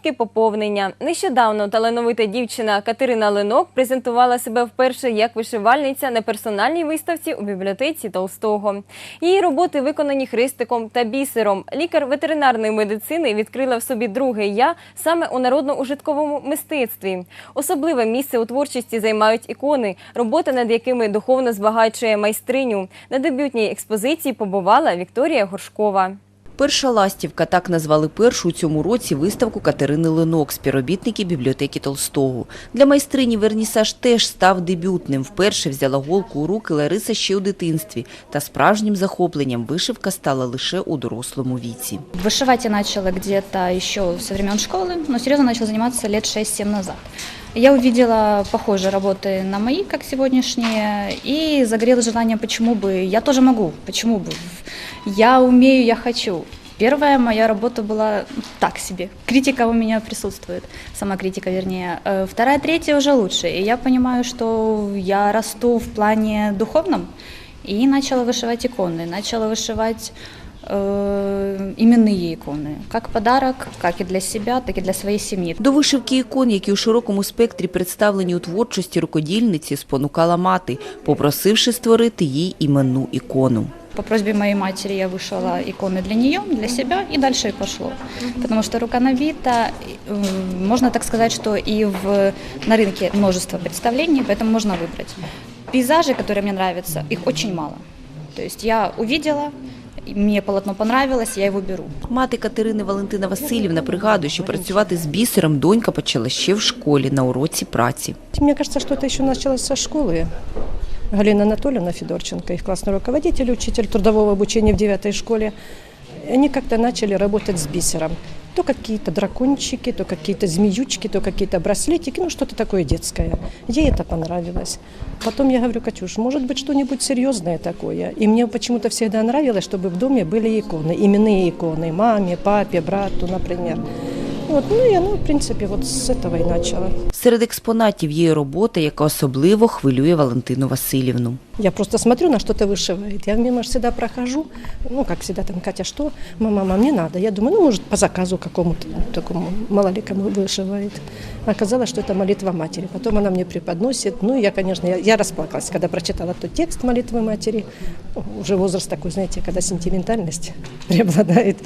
Поповнення. Нещодавно талановита дівчина Катерина Ленок презентувала себе вперше як вишивальниця на персональній виставці у бібліотеці Толстого. Її роботи виконані хрестиком та бісером. Лікар ветеринарної медицини відкрила в собі друге я саме у народно-ужитковому мистецтві. Особливе місце у творчості займають ікони, робота над якими духовно збагачує майстриню. На дебютній експозиції побувала Вікторія Горшкова. Перша ластівка так назвали першу у цьому році виставку Катерини Ленок, співробітники бібліотеки Толстого. Для майстрині Вернісаж теж став дебютним. Вперше взяла голку у руки Лариса ще у дитинстві. Та справжнім захопленням вишивка стала лише у дорослому віці. Вышивать я начала где-то еще со времен школы, но серьезно начала заниматься лет 6-7 назад. Я увидела похожие работы на мои, как сегодняшние, и загорелось желание, почему бы, я тоже могу, почему бы, я умею, я хочу. Первая моя работа была так себе. Критика у меня присутствует, сама критика вернее. Э, Вторая, третья уже лучше. И я понимаю, что я расту в плане духовном. И начала вышивать иконы, начала вышивать э, именные иконы. Как подарок, как и для себя, так и для своей семьи. До вишивки ікон, які у широкому спектрі представлені у творчості рукодільниці, спонукала мати, попросивши створити їй іменну ікону. По просьбе моей матери я вышила иконы для нее, для себя, и дальше и пошло. Потому что рука набита, э, можно так сказать, что и в, на рынке множество представлений, поэтому можно выбрать. Пейзажи, которые мне нравятся, их очень мало. То есть я увидела, и мне полотно понравилось, я его беру. Мати Катерини Валентина Васильівна пригадує, що працювати з бісером донька почала ще в школі на уроці праці. Мне кажется, что это еще началось со школы. Галина Анатольевна Федорченко, их классный руководитель, учитель трудового обучения в девятой школе, они как-то начали работать с бисером. То какие-то дракончики, то какие-то змеючки, то какие-то браслетики, ну что-то такое детское. Ей это понравилось. Потом я говорю, Катюш, может быть что-нибудь серьезное такое. И мне почему-то всегда нравилось, чтобы в доме были иконы, именные иконы, маме, папе, брату, например. Вот, ну і оно, в принципі, от з цього і начало. Серед експонатів є робота, яка особливо хвилює Валентину Васильівну. Я просто смотрю, на что-то вышивает. Я мимо ж всегда прохожу. Ну, как всегда, там, Катя, что? Мама, мама, не надо. Я думаю, ну, может, по заказу какому-то такому малоликому вышивает. Оказалось, что это молитва матери. Потом она мне преподносит. Ну, я, конечно, я, я расплакалась, когда прочитала тот текст молитвы матери. Уже возраст такой, знаете, когда сентиментальность преобладает.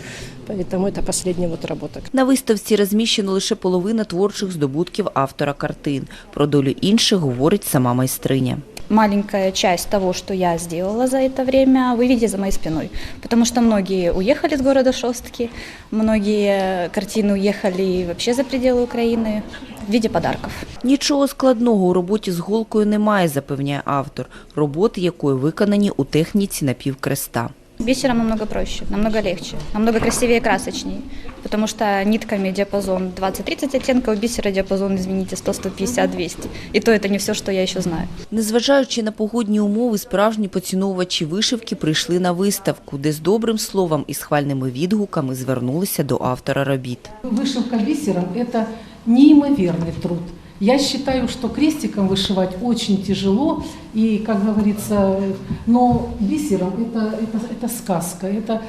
Поэтому это последняя вот работа. На виставці розміщено лише половина творчих здобутків автора картин. Про долю інших говорить сама майстриня. маленькая часть того, что я сделала за это время, вы видите за моей спиной. Потому что многие уехали с города Шостки, многие картины уехали вообще за пределы Украины в виде подарков. Нічого складного у роботі з голкою немає, запевняє автор, роботи якої виконані у техніці напівкреста. Бисером намного проще, намного легче, намного красивее и красочнее. Потому что нитками диапазон 20-30 оттенков, бисера диапазон, извините, 100, 150, 200. И то это не все, что я еще знаю. Незважаючи на погодні умови, справжні поціновувачі вишивки прийшли на виставку, де з добрим словом і схвальними відгуками звернулися до автора робіт. Вышивка бисером – это неимоверный труд. Я считаю, что крестиком вышивать очень тяжело, и, как говорится, но бисером это, это, это сказка. Это,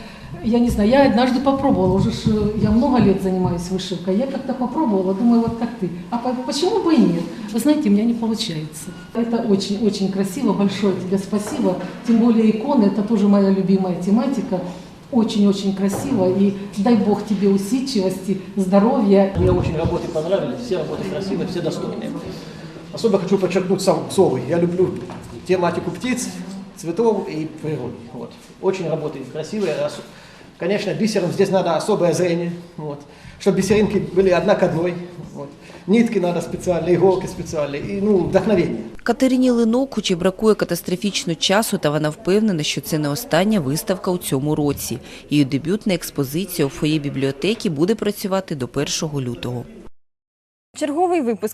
я не знаю, я однажды попробовала, уже ж, э, я много лет занимаюсь вышивкой, я как-то попробовала, думаю, вот как ты. А по- почему бы и нет? Вы знаете, у меня не получается. Это очень-очень красиво, большое тебе спасибо. Тем более иконы, это тоже моя любимая тематика. Очень-очень красиво, и дай Бог тебе усидчивости, здоровья Мне очень работы понравились, все работы красивые, все достойные. Особо хочу подчеркнуть сам совы. Я люблю тематику птиц, цветов и природы. Вот. Очень работы красивые. Ос- Конечно, бисером здесь надо особое зрение, вот. чтобы бисеринки были одна к одной. Нитки надо спеціальні, іголки спеціальні, і ну, вдохновення. Катерині Линок, хоч і бракує катастрофічно часу, та вона впевнена, що це не остання виставка у цьому році. Її дебютна експозиція у фоє бібліотеки буде працювати до 1 лютого. Черговий випуск